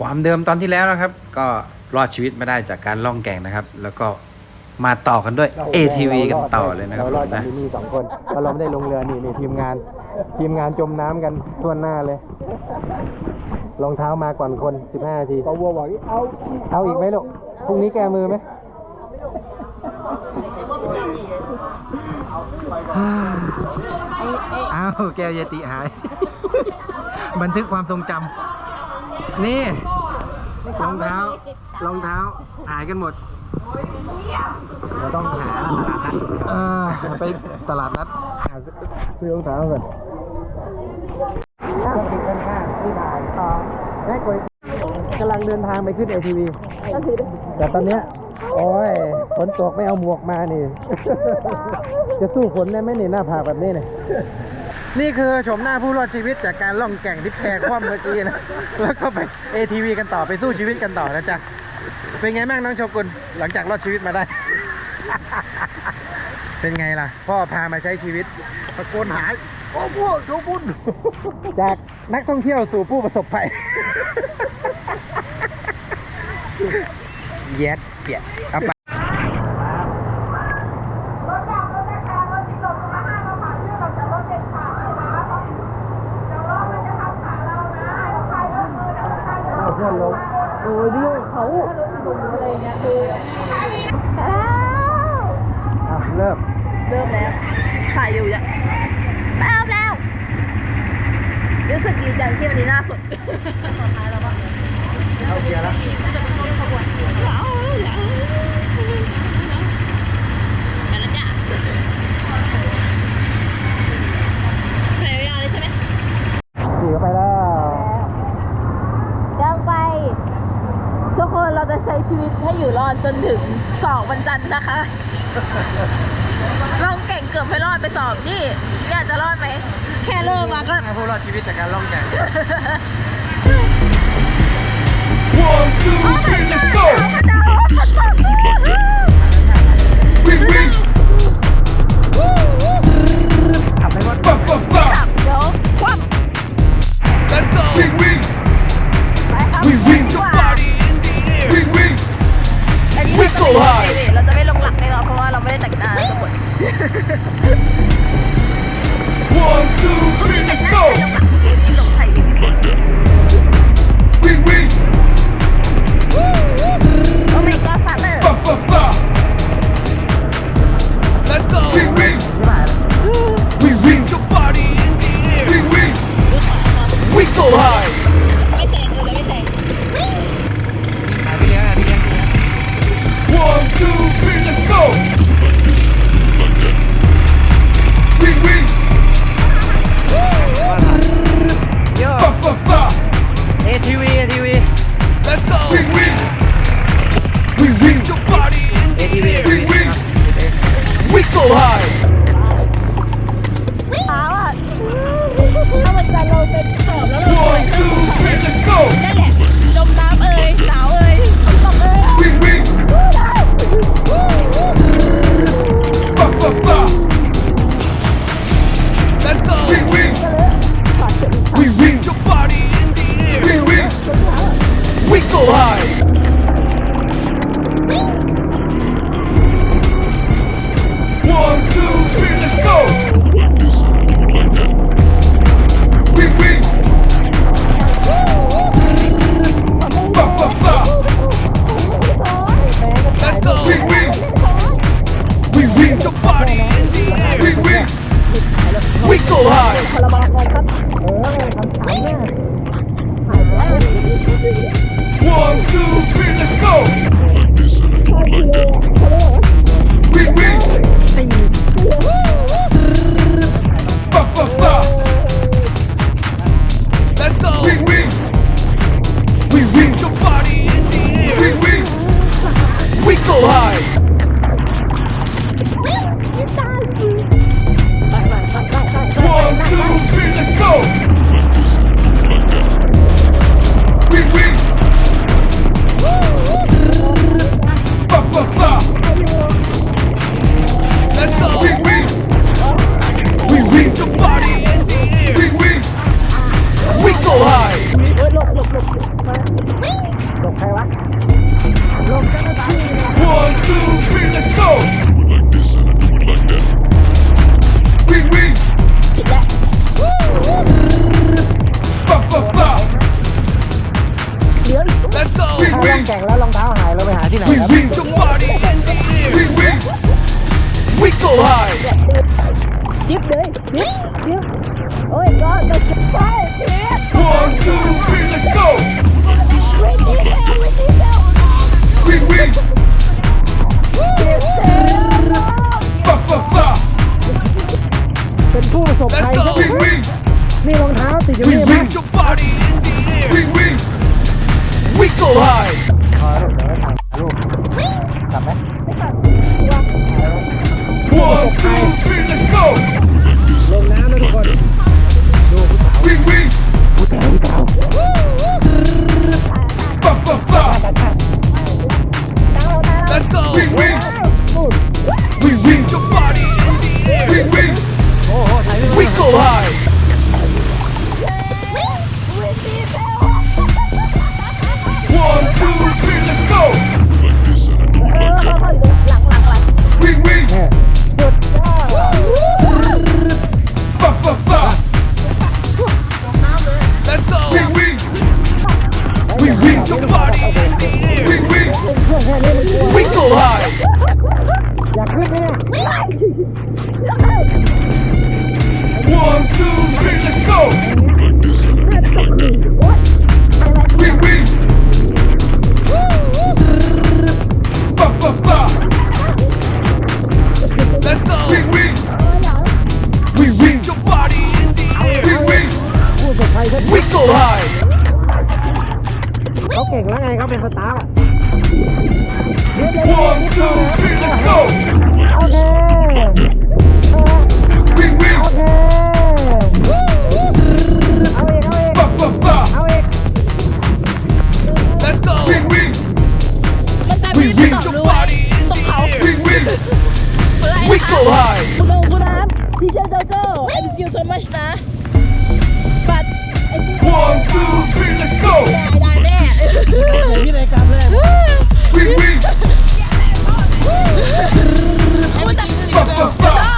ความเดิมตอนที่แล้วนะครับ ก็รอดชีวิตมาได้จากการล่องแก่งนะครับ แล้วก็มาต่อกันด้วย ATV กันต่อเลยนะครับเรารอดผมจากนะที่นี่สองคนเพราะเราไม่ได้ลงเรือนี่นี่ทีมงาน ทีมงานจมน้ำกันทั่วหน้าเลยรองเท้ามาก่อนคน 15นาทีปวัวบอกเอาเอาอีกไหมลูกพรุ่งนี้แก้มือไหมอ้าวแก้วเยติหาย บันทึกความทรงจำ นี่รองเท้ารองเท้าหายกันหมดเราต้องหาตลาดนัดเออไปตลาดนัดหาซื้อรองเท้าก่อนข้างติดกันข้างที่ถ่ายต่อแม่กยกำลังเดินทางไปขึ้น ATV แต่ตอนเนี้ยโอ้ยฝนตกไม่เอาหมวกมานี่ จะสู้ฝนได้ไหมนี่หน้าผากแบบนี้เนี่ย นี่คือชมหน้าผู้รอดชีวิตจากการล่องแก่งที่แพคว่ำเมื่อกี้นะ แล้วก็ไป ATV กันต่อไปสู้ชีวิตกันต่อนะจ๊ะ เป็นไงบ้างน้องโชกุนหลังจากรอดชีวิตมาได้ เป็นไงล่ะ พ่อพามาใช้ชีวิตตะโกนหายโอ้โหโชกุนจากนักท่องเที่ยวสู่ผู้ประสบภัยแย็ดเปียดเอาไป เอาเพื่อนลงโอ้ยดิวเขาอะเริ่ม เริ่มแล้วถ่ายอยู่ยังเริ่มแล้วรู้สึกดีจัง ที่วันนี้หน้าสดเอาเกียร์แล้วแล้วจ้ะไปยาวเลยใช่ไหมขี่เข้าไปแล้วยังไป ทุกคนเราจะใช้ชีวิตให้อยู่รอดจนถึงสอบวันจันทร์นะคะ ลองเก่งเกือบไม่รอดไปสอบนี่อยากจะรอดไหม ค่เริ่มมาก็ผู้รอดชีวิตจากการล่องแก่ง One, two, three, let's go! We เป็นผู้ประสบภัยครับนี่รองเท้าติดอยู่ We นี่มั้ย wing your body in the air. We wing. We go high. ขอลูกเดี๋ยวถ่ายรูปกลับไหม One, two, three, let's go. ลงน้ำนะทุกคน ดูผู้สาว We wing. ผู้สาวผู้สาว เก่งแล้วไงเขาเป็นสตาร์อะ One, two, three, let's go! โอเค Wing, wing, โอเค เอาอีก เอาอีก ba, ba, ba! เอาอีก Let's go Wing, wing, มันจะมีไปต่อรู้ไว้ตรงเขา wing, wing! ไล่ We ตา go ม high! คุณโองคุณน้ำพี่เชนโจโจ้ I miss you so much นะ but I think One, two, three, let's go! ได้ได้แน่ วิ่งวิ่ง Fuck, fuck, fuck.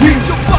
宇宙